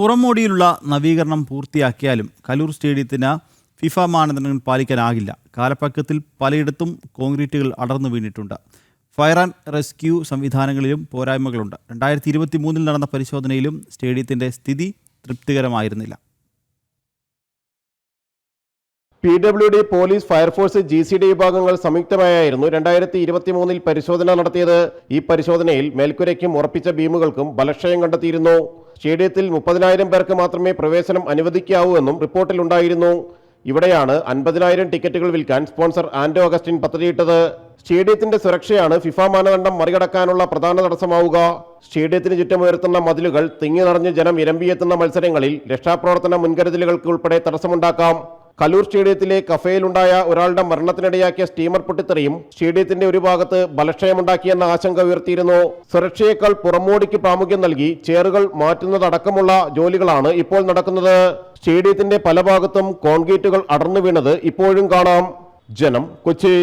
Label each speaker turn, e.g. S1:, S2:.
S1: പുറമോടിയിലുള്ള നവീകരണം പൂർത്തിയാക്കിയാലും കലൂർ സ്റ്റേഡിയത്തിന് ഫിഫ മാനദണ്ഡങ്ങൾ പാലിക്കാനാകില്ല. കാലപ്പക്കത്തിൽ പലയിടത്തും കോൺക്രീറ്റുകൾ അടർന്നു വീണിട്ടുണ്ട്. ഫയർ ആൻഡ് റെസ്ക്യൂ സംവിധാനങ്ങളിലും പോരായ്മകളുണ്ട്. രണ്ടായിരത്തി ഇരുപത്തി മൂന്നിൽ നടന്ന പരിശോധനയിലും സ്റ്റേഡിയത്തിന്റെ സ്ഥിതി തൃപ്തികരമായിരുന്നില്ല.
S2: P W D police fire force G C D വിഭാഗങ്ങൾ സംയുക്തമായായിരുന്നു രണ്ടായിരത്തി ഇരുപത്തി മൂന്നിൽ പരിശോധന നടത്തിയത്. ഈ പരിശോധനയിൽ മേൽക്കുരയ്ക്കും ഉറപ്പിച്ച ബീമുകൾക്കും ബലക്ഷയം കണ്ടെത്തിയിരുന്നു. സ്റ്റേഡിയത്തിൽ മുപ്പതിനായിരം പേർക്ക് മാത്രമേ പ്രവേശനം അനുവദിക്കാവൂ എന്നും റിപ്പോർട്ടിലുണ്ടായിരുന്നു. ഇവിടെയാണ് അൻപതിനായിരം ടിക്കറ്റുകൾ വിൽക്കാൻ സ്പോൺസർ ആൻഡോ അഗസ്റ്റിൻ പദ്ധതിയിട്ടത്. സ്റ്റേഡിയത്തിന്റെ സുരക്ഷയാണ് ഫിഫ മാനദണ്ഡം മറികടക്കാനുള്ള പ്രധാന തടസ്സമാവുക. സ്റ്റേഡിയത്തിന് ചുറ്റും ഉയർത്തുന്ന മതിലുകൾ തിങ്ങി നിറഞ്ഞ് ജനം ഇരമ്പിയെത്തുന്ന മത്സരങ്ങളിൽ രക്ഷാപ്രവർത്തന മുൻകരുതലുകൾക്ക് ഉൾപ്പെടെ തടസ്സമുണ്ടാക്കാം. കലൂർ സ്റ്റേഡിയത്തിലെ കഫേയിലുണ്ടായ ഒരാളുടെ മരണത്തിനിടയാക്കിയ സ്റ്റീമർ പൊട്ടിത്തെറിയും സ്റ്റേഡിയത്തിന്റെ ഒരു ഭാഗത്ത് ബലക്ഷയമുണ്ടാക്കിയെന്ന ആശങ്ക ഉയർത്തിയിരുന്നു. സുരക്ഷയേക്കാൾ പുറമോടിക്ക് പ്രാമുഖ്യം നൽകി ചേറുകൾ മാറ്റുന്നതടക്കമുള്ള ജോലികളാണ് ഇപ്പോൾ നടക്കുന്നത്. സ്റ്റേഡിയത്തിന്റെ പല ഭാഗത്തും കോൺക്രീറ്റുകൾ അടർന്നു വീണത് ഇപ്പോഴും കാണാം. ജനം കൊച്ചി.